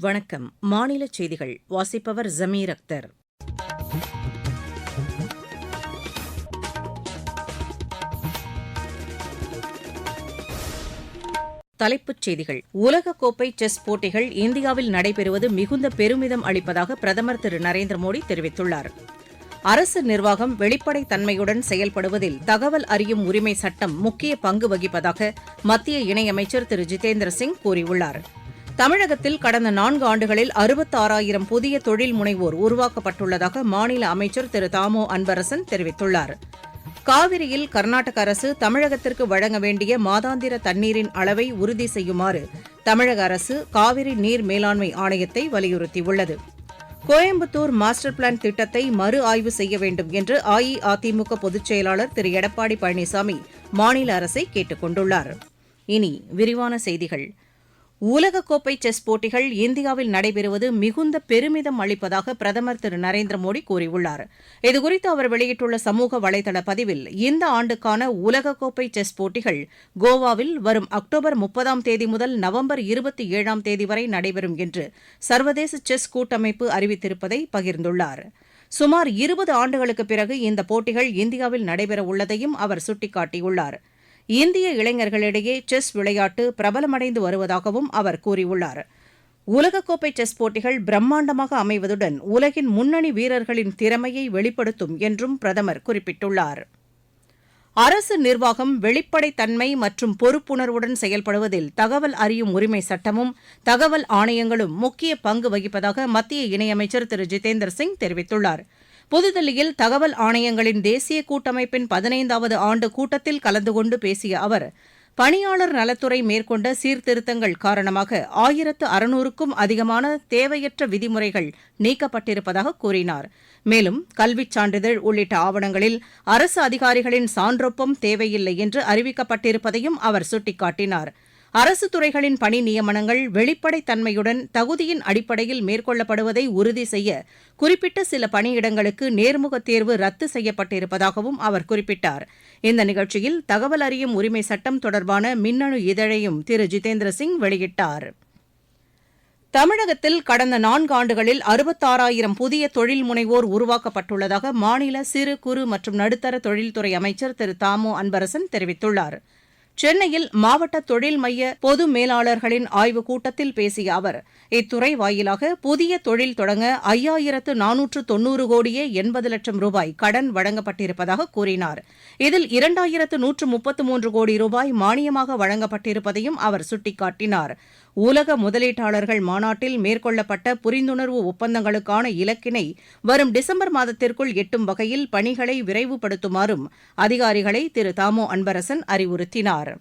வணக்கம். மாநில செய்திகள். வாசிப்பவர் ஜமீர் அக்தர். தலைப்புச் செய்திகள். உலகக்கோப்பை செஸ் போட்டிகள் இந்தியாவில் நடைபெறுவது மிகுந்த பெருமிதம் அளிப்பதாக பிரதமர் திரு நரேந்திர மோடி தெரிவித்துள்ளார். அரசு நிர்வாகம் வெளிப்படைத் தன்மையுடன் செயல்படுவதில் தகவல் அறியும் உரிமை சட்டம் முக்கிய பங்கு வகிப்பதாக மத்திய இணையமைச்சர் திரு ஜிதேந்திர சிங் கூறியுள்ளார். தமிழகத்தில் கடந்த நான்கு ஆண்டுகளில் அறுபத்தாறாயிரம் புதிய தொழில் முனைவோர் உருவாக்கப்பட்டுள்ளதாக மாநில அமைச்சர் திரு தாமோ அன்பரசன் தெரிவித்துள்ளார். காவிரியில் கர்நாடக அரசு தமிழகத்திற்கு வழங்க வேண்டிய மாதாந்திர தண்ணீரின் அளவை உறுதி செய்யுமாறு தமிழக அரசு காவிரி நீர் மேலாண்மை ஆணையத்தை வலியுறுத்தியுள்ளது. கோயம்புத்தூர் மாஸ்டர் பிளான் திட்டத்தை மறு ஆய்வு செய்ய வேண்டும் என்று அஇஅதிமுக பொதுச் செயலாளர் திரு எடப்பாடி பழனிசாமி மாநில அரசை கேட்டுக் கொண்டுள்ளார். இனி விரிவான செய்திகள். உலகக்கோப்பை செஸ் போட்டிகள் இந்தியாவில் நடைபெறுவது மிகுந்த பெருமிதம் அளிப்பதாக பிரதமர் திரு நரேந்திர மோடி கூறியுள்ளார். இதுகுறித்து அவர் வெளியிட்டுள்ள சமூக வலைதள பதிவில் இந்த ஆண்டுக்கான உலகக்கோப்பை செஸ் போட்டிகள் கோவாவில் வரும் அக்டோபர் முப்பதாம் தேதி முதல் நவம்பர் இருபத்தி ஏழாம் தேதி வரை நடைபெறும் என்று சர்வதேச செஸ் கூட்டமைப்பு அறிவித்திருப்பதை பகிர்ந்துள்ளார். சுமார் இருபது ஆண்டுகளுக்குப் பிறகு இந்த போட்டிகள் இந்தியாவில் நடைபெறவுள்ளதையும் அவர் சுட்டிக்காட்டியுள்ளார். இந்திய இளைஞர்களிடையே செஸ் விளையாட்டு பிரபலமடைந்து வருவதாகவும் அவர் கூறியுள்ளார். உலகக்கோப்பை செஸ் போட்டிகள் பிரம்மாண்டமாக அமைவதுடன் உலகின் முன்னணி வீரர்களின் திறமையை வெளிப்படுத்தும் என்றும் பிரதமர் குறிப்பிட்டுள்ளார். அரசு நிர்வாகம் வெளிப்படைத்தன்மை மற்றும் பொறுப்புணர்வுடன் செயல்படுவதில் தகவல் அறியும் உரிமை சட்டமும் தகவல் ஆணையங்களும் முக்கிய பங்கு வகிப்பதாக மத்திய இணையமைச்சர் திரு. ஜிதேந்திர சிங் தெரிவித்துள்ளார். புதுதில்லியில் தகவல் ஆணையங்களின் தேசிய கூட்டமைப்பின் பதினைந்தாவது ஆண்டு கூட்டத்தில் கலந்து கொண்டு பேசிய அவர் பணியாளர் நலத்துறை மேற்கொண்ட சீர்திருத்தங்கள் காரணமாக ஆயிரத்து அறுநூறுக்கும் அதிகமான தேவையற்ற விதிமுறைகள் நீக்கப்பட்டிருப்பதாக கூறினார். மேலும் கல்விச் சான்றிதழ் உள்ளிட்ட ஆவணங்களில் அரசு அதிகாரிகளின் சான்றொப்பம் தேவையில்லை என்று அறிவிக்கப்பட்டிருப்பதையும் அவர் சுட்டிக்காட்டினார். அரசு துறைகளின் பணி நியமனங்கள் வெளிப்படைத் தன்மையுடன் தகுதியின் அடிப்படையில் மேற்கொள்ளப்படுவதை உறுதி செய்ய குறிப்பிட்ட சில பணியிடங்களுக்கு நேர்முகத் தேர்வு ரத்து செய்யப்பட்டிருப்பதாகவும் அவர் குறிப்பிட்டார். இந்த நிகழ்ச்சியில் தகவல் அறியும் உரிமை சட்டம் தொடர்பான மின்னணு இதழையும் திரு. ஜிதேந்திர சிங் வெளியிட்டார். தமிழகத்தில் கடந்த நான்காண்டுகளில் அறுபத்தாறாயிரம் புதிய தொழில் முனைவோர் உருவாக்கப்பட்டுள்ளதாக மாநில சிறு குறு மற்றும் நடுத்தர தொழில்துறை அமைச்சர் திரு. தாமோ அன்பரசன் தெரிவித்துள்ளாா் சென்னையில் மாவட்ட தொழில் மைய பொது மேலாளர்களின் ஆய்வுக் கூட்டத்தில் பேசிய அவர் இத்துறை வாயிலாக புதிய தொழில் தொடங்க ஐயாயிரத்து நானூற்று தொன்னூறு கோடியே எண்பது லட்சம் ரூபாய் கடன் வழங்கப்பட்டிருப்பதாக கூறினார். இதில் இரண்டாயிரத்து நூற்று முப்பத்து மூன்று கோடி ரூபாய் மானியமாக வழங்கப்பட்டிருப்பதையும் அவர் சுட்டிக்காட்டினார். உலக முதலீட்டாளர்கள் மாநாட்டில் மேற்கொள்ளப்பட்ட புரிந்துணர்வு ஒப்பந்தங்களுக்கான இலக்கினை வரும் டிசம்பர் மாதத்திற்குள் எட்டும் வகையில் பணிகளை விரைவுபடுத்துமாறும் அதிகாரிகளை திரு. தாமோ அன்பரசன் அறிவுறுத்தினார்.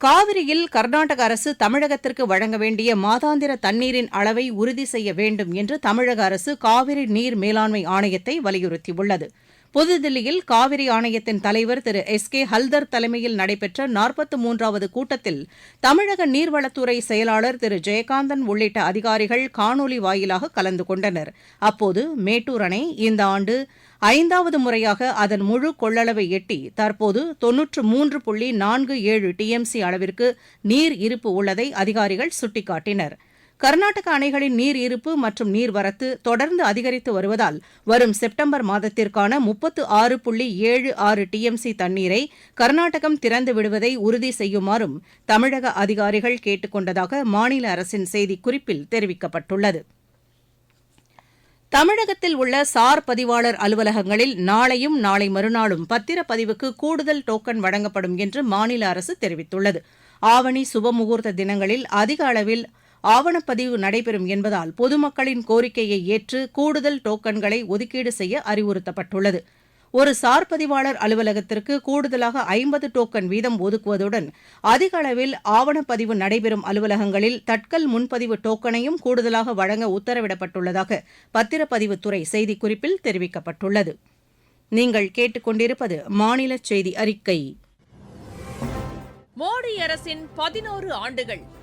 காவிரியில் கர்நாடக அரசு தமிழகத்திற்கு வழங்க வேண்டிய மாதாந்திர தண்ணீரின் அளவை உறுதி செய்ய வேண்டும் என்று தமிழக அரசு காவிரி நீர் மேலாண்மை ஆணையத்தை வலியுறுத்தியுள்ளது. புதுதில்லியில் காவிரி ஆணையத்தின் தலைவர் திரு எஸ் கே ஹல்தர் தலைமையில் நடைபெற்ற நாற்பத்து மூன்றாவது கூட்டத்தில் தமிழக நீர்வளத்துறை செயலாளர் திரு ஜெயகாந்தன் உள்ளிட்ட அதிகாரிகள் காணொலி வாயிலாக கலந்து கொண்டனர். அப்போது மேட்டூர் அணை இந்த ஆண்டு ஐந்தாவது முறையாக அதன் முழு கொள்ளளவை எட்டி தற்போது தொன்னூற்று மூன்று புள்ளி நான்கு ஏழு டிஎம்சி அளவிற்கு நீர் இருப்பு உள்ளதை அதிகாரிகள் சுட்டிக்காட்டினர். கர்நாடக அணைகளின் நீர் இருப்பு மற்றும் நீர்வரத்து தொடர்ந்து அதிகரித்து வருவதால் வரும் செப்டம்பர் மாதத்திற்கான முப்பத்து ஆறு புள்ளி ஏழு ஆறு டிஎம்சி தண்ணீரை கர்நாடகம் திறந்து விடுவதை உறுதி செய்யுமாறும் தமிழக அதிகாரிகள் கேட்டுக் கொண்டதாக மாநில அரசின் செய்திக்குறிப்பில் தெரிவிக்கப்பட்டுள்ளது. தமிழகத்தில் உள்ள சார் பதிவாளர் அலுவலகங்களில் நாளையும் நாளை மறுநாளும் பத்திரப்பதிவுக்கு கூடுதல் டோக்கன் வழங்கப்படும் என்று மாநில அரசு தெரிவித்துள்ளது. ஆவணி சுபமுகூர்த்த தினங்களில் அதிக அளவில் ஆவணப்பதிவு நடைபெறும் என்பதால் பொதுமக்களின் கோரிக்கையை ஏற்று கூடுதல் டோக்கன்களை ஒதுக்கீடு செய்ய அறிவுறுத்தப்பட்டுள்ளது. ஒரு சார் பதிவாளர் அலுவலகத்திற்கு கூடுதலாக ஐம்பது டோக்கன் வீதம் ஒதுக்குவதுடன் அதிக அளவில் ஆவணப்பதிவு நடைபெறும் அலுவலகங்களில் தட்கல் முன்பதிவு டோக்கனையும் கூடுதலாக வழங்க உத்தரவிடப்பட்டுள்ளதாக பத்திரப்பதிவுத்துறை செய்திக்குறிப்பில் தெரிவிக்கப்பட்டுள்ளது. நீங்கள் கேட்டுக்கொண்டிருப்பது மாநில செய்தி அறிக்கை. மோடி அரசின் பதினோரு ஆண்டுகள்.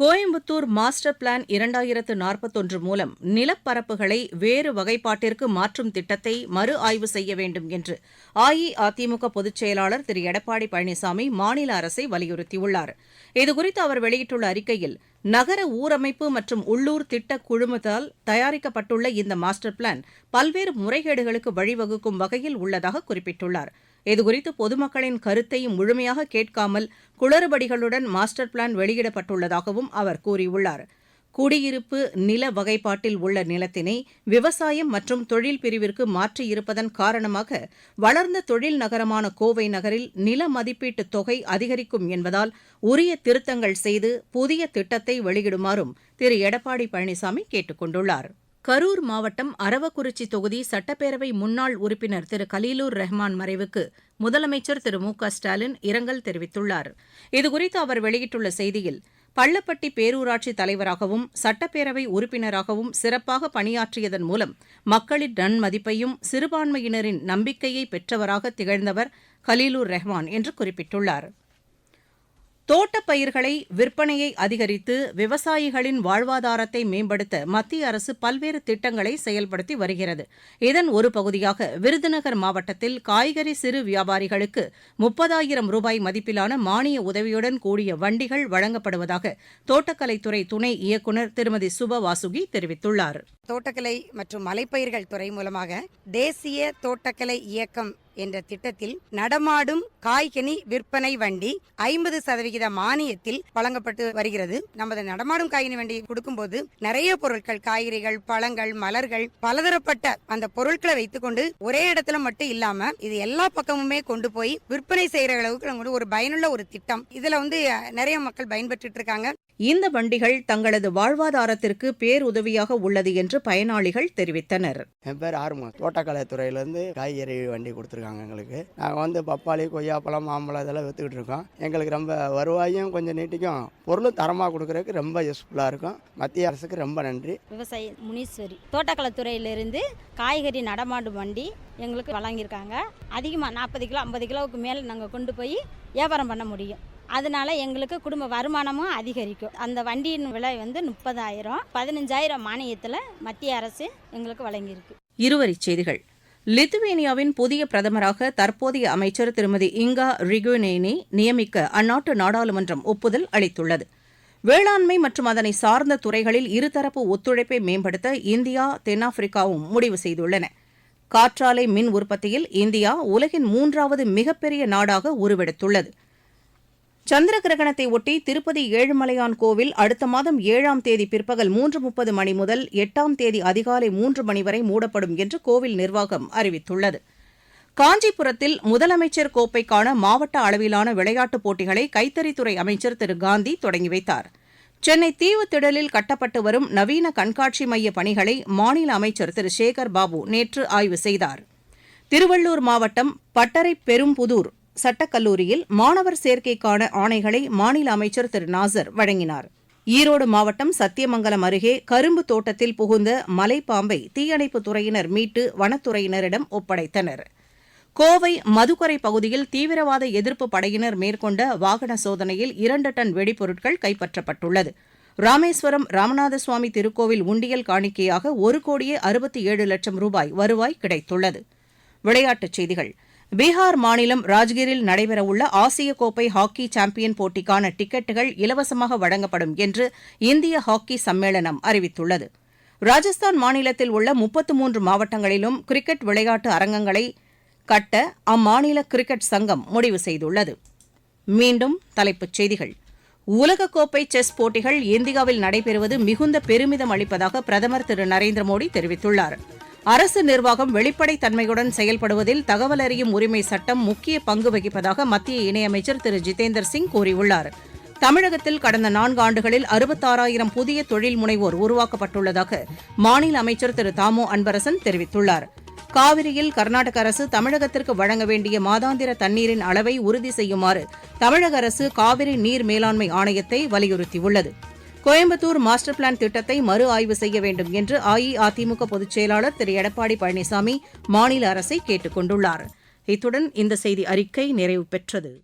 கோயம்புத்தூர் மாஸ்டர் பிளான் இரண்டாயிரத்து நாற்பத்தொன்று மூலம் நிலப்பரப்புகளை வேறு வகைப்பாட்டிற்கு மாற்றும் திட்டத்தை மறு ஆய்வு செய்ய வேண்டும் என்று அஇஅதிமுக பொதுச் செயலாளர் திரு. எடப்பாடி பழனிசாமி மாநில அரசை வலியுறுத்தியுள்ளார். இதுகுறித்து அவர் வெளியிட்டுள்ள அறிக்கையில் நகர ஊரமைப்பு மற்றும் உள்ளூர் திட்ட குழுமத்தால் தயாரிக்கப்பட்டுள்ள இந்த மாஸ்டர் பிளான் பல்வேறு முறைகேடுகளுக்கு வழிவகுக்கும் வகையில் உள்ளதாக குறிப்பிட்டுள்ளார். இதுகுறித்து பொதுமக்களின் கருத்தையும் முழுமையாக கேட்காமல் குளறுபடிகளுடன் மாஸ்டர் பிளான் வெளியிடப்பட்டுள்ளதாகவும் அவர் கூறியுள்ளார். குடியிருப்பு நில வகைப்பாட்டில் உள்ள நிலத்தினை விவசாயம் மற்றும் தொழில் பிரிவிற்கு மாற்றியிருப்பதன் காரணமாக வளர்ந்த தொழில் நகரமான கோவை நகரில் நில மதிப்பீட்டு தொகை அதிகரிக்கும் என்பதால் உரிய திருத்தங்கள் செய்து புதிய திட்டத்தை வெளியிடுமாறும் திரு. எடப்பாடி பழனிசாமி கேட்டுக் கொண்டுள்ளாா் கரூர் மாவட்டம் அரவக்குறிச்சி தொகுதி சட்டப்பேரவை முன்னாள் உறுப்பினர் திரு. கலீலூர் ரஹ்மான் மறைவுக்கு முதலமைச்சர் திரு. மு. க. ஸ்டாலின் இரங்கல் தெரிவித்துள்ளார். இதுகுறித்து அவர் வெளியிட்டுள்ள செய்தியில் பள்ளப்பட்டி பேரூராட்சி தலைவராகவும் சட்டப்பேரவை உறுப்பினராகவும் சிறப்பாக பணியாற்றியதன் மூலம் மக்களின் நன்மதிப்பையும் சிறுபான்மையினரின் நம்பிக்கையை பெற்றவராக திகழ்ந்தவர் கலீலூர் ரஹ்மான் என்று குறிப்பிட்டுள்ளார். தோட்டப்பயிர்களை விற்பனையை அதிகரித்து விவசாயிகளின் வாழ்வாதாரத்தை மேம்படுத்த மத்திய அரசு பல்வேறு திட்டங்களை செயல்படுத்தி வருகிறது. இதன் ஒரு பகுதியாக விருதுநகர் மாவட்டத்தில் காய்கறி சிறு வியாபாரிகளுக்கு முப்பதாயிரம் ரூபாய் மதிப்பிலான மானிய உதவியுடன் கூடிய வண்டிகள் வழங்கப்படுவதாக தோட்டக்கலைத்துறை துணை இயக்குநர் திருமதி சுப வாசுகி தெரிவித்துள்ளார். தோட்டக்கலை மற்றும் மலைப்பயிர்கள் துறை மூலமாக தேசிய தோட்டக்கலை இயக்கம் என்ற திட்டத்தில் நடமாடும் காய்கனி விற்பனை வண்டி ஐம்பது சதவிகித மானியத்தில் வழங்கப்பட்டு வருகிறது. நமது நடமாடும் காய்கனி வண்டி கொடுக்கும்போது நிறைய பொருட்கள் காய்கறிகள் பழங்கள் மலர்கள் பலதரப்பட்ட அந்த பொருட்களை வைத்துக்கொண்டு ஒரே இடத்துல மட்டும் இல்லாம இது எல்லா பக்கமுமே கொண்டு போய் விற்பனை செய்யற அளவுக்கு ஒரு பயனுள்ள ஒரு திட்டம். இதுல வந்து நிறைய மக்கள் பயன்பெற்று இருக்காங்க. இந்த வண்டிகள் தங்களது வாழ்வாதாரத்திற்கு பேருதவியாக உள்ளது என்று பயனாளிகள் தெரிவித்தனர். என் பேர் ஆறுமுகம் தோட்டக்கலை துறையிலேருந்து காய்கறி வண்டி கொடுத்துருக்காங்க எங்களுக்கு. நாங்கள் வந்து பப்பாளி கொய்யாப்பழம் மாம்பழம் இதெல்லாம் விற்றுக்கிட்டு இருக்கோம். எங்களுக்கு ரொம்ப வருவாயும் கொஞ்சம் நீட்டிக்கும். பொருளும் தரமாக கொடுக்குறதுக்கு ரொம்ப யூஸ்ஃபுல்லாக இருக்கும். மத்திய அரசுக்கு ரொம்ப நன்றி. விவசாயி முனீஸ்வரி. தோட்டக்கலைத்துறையிலிருந்து காய்கறி நடமாடும் வண்டி எங்களுக்கு வழங்கியிருக்காங்க. அதிகமாக நாற்பது கிலோ ஐம்பது கிலோவுக்கு மேலே நாங்கள் கொண்டு போய் வியாபாரம் பண்ண முடியும். அதனால எங்களுக்கு குடும்ப வருமானமும் அதிகரிக்கும். அந்த வண்டியின் விலை வந்து முப்பதாயிரம். பதினஞ்சாயிரம் மானியத்தில் மத்திய அரசு எங்களுக்கு வழங்கியிருக்கு. இருவரிச் செய்திகள். லித்துவேனியாவின் புதிய பிரதமராக தற்போதைய அமைச்சர் திருமதி இங்கா ரிகுனேனி நியமிக்க அந்நாட்டு நாடாளுமன்றம் ஒப்புதல் அளித்துள்ளது. வேளாண்மை மற்றும் அதனை சார்ந்த துறைகளில் இருதரப்பு ஒத்துழைப்பை மேம்படுத்த இந்தியா தென்னாப்பிரிக்காவும் முடிவு செய்துள்ளன. காற்றாலை மின் உற்பத்தியில் இந்தியா உலகின் மூன்றாவது மிகப்பெரிய நாடாக உருவெடுத்துள்ளது. சந்திர கிரகணத்தை ஒட்டி திருப்பதி ஏழுமலையான் கோவில் அடுத்த மாதம் ஏழாம் தேதி பிற்பகல் மூன்று முப்பது மணி முதல் எட்டாம் தேதி அதிகாலை மூன்று மணி வரை மூடப்படும் என்று கோவில் நிர்வாகம் அறிவித்துள்ளது. காஞ்சிபுரத்தில் முதலமைச்சர் கோப்பைக்கான மாவட்ட அளவிலான விளையாட்டுப் போட்டிகளை கைத்தறித்துறை அமைச்சர் திரு. காந்தி தொடங்கி வைத்தார். சென்னை தீவுத்திடலில் கட்டப்பட்டு வரும் நவீன கண்காட்சி மைய பணிகளை மாநில அமைச்சர் திரு. சேகர் பாபு நேற்று ஆய்வு செய்தார். திருவள்ளூர் மாவட்டம் பட்டறை பெரும்புதூர் சட்டக்கல்லூரியில் மாணவர் சேர்க்கைக்கான ஆணைகளை மாநில அமைச்சர் திரு நாசர் வழங்கினார். ஈரோடு மாவட்டம் சத்தியமங்கலம் அருகே கரும்பு தோட்டத்தில் புகுந்த மலைப்பாம்பை தீயணைப்புத் துறையினர் மீட்டு வனத்துறையினரிடம் ஒப்படைத்தனர். கோவை மதுக்கரை பகுதியில் தீவிரவாத எதிர்ப்பு படையினர் மேற்கொண்ட வாகன சோதனையில் இரண்டு டன் வெடிபொருட்கள் கைப்பற்றப்பட்டுள்ளது. ராமேஸ்வரம் ராமநாத சுவாமி திருக்கோவில் உண்டியல் காணிக்கையாக ஒரு கோடியே அறுபத்தி ஏழு லட்சம் ரூபாய் வருவாய் கிடைத்துள்ளது. விளையாட்டுச் செய்திகள். பீகார் மாநிலம் ராஜ்கிரில் நடைபெறவுள்ள ஆசிய கோப்பை ஹாக்கி சாம்பியன் போட்டிக்கான டிக்கெட்டுகள் இலவசமாக வழங்கப்படும் என்று இந்திய ஹாக்கி சம்மேளனம் அறிவித்துள்ளது. ராஜஸ்தான் மாநிலத்தில் உள்ள முப்பத்து மூன்று மாவட்டங்களிலும் கிரிக்கெட் விளையாட்டு அரங்கங்களை கட்ட அம்மாநில கிரிக்கெட் சங்கம் முடிவு செய்துள்ளது. மீண்டும் தலைப்புச் செய்திகள். உலகக்கோப்பை செஸ் போட்டிகள் இந்தியாவில் நடைபெறுவது மிகுந்த பெருமிதம் அளிப்பதாக பிரதமர் திரு நரேந்திர மோடி தெரிவித்துள்ளார். அரசு நிர்வாகம் வெளிப்படைத் தன்மையுடன் செயல்படுவதில் தகவல் அறியும் உரிமை சட்டம் முக்கிய பங்கு வகிப்பதாக மத்திய இணையமைச்சர் திரு. ஜிதேந்தர் சிங் கூறியுள்ளார். தமிழகத்தில் கடந்த நான்கு ஆண்டுகளில் அறுபத்தாறாயிரம் புதிய தொழில் முனைவோர் உருவாக்கப்பட்டுள்ளதாக மாநில அமைச்சர் திரு. தாமோ அன்பரசன் தெரிவித்துள்ளார். காவிரியில் கர்நாடக அரசு தமிழகத்திற்கு வழங்க வேண்டிய மாதாந்திர தண்ணீரின் அளவை உறுதி செய்யுமாறு தமிழக அரசு காவிரி நீர் மேலாண்மை ஆணையத்தை வலியுறுத்தியுள்ளது. கோயம்புத்தூர் மாஸ்டர் பிளான் திட்டத்தை மறு ஆய்வு செய்ய வேண்டும் என்று அஇஅதிமுக பொதுச் செயலாளர் திரு. எடப்பாடி பழனிசாமி மாநில அரசை கேட்டுக் கொண்டுள்ளார். இத்துடன் இந்த செய்தி அறிக்கை நிறைவு பெற்றது.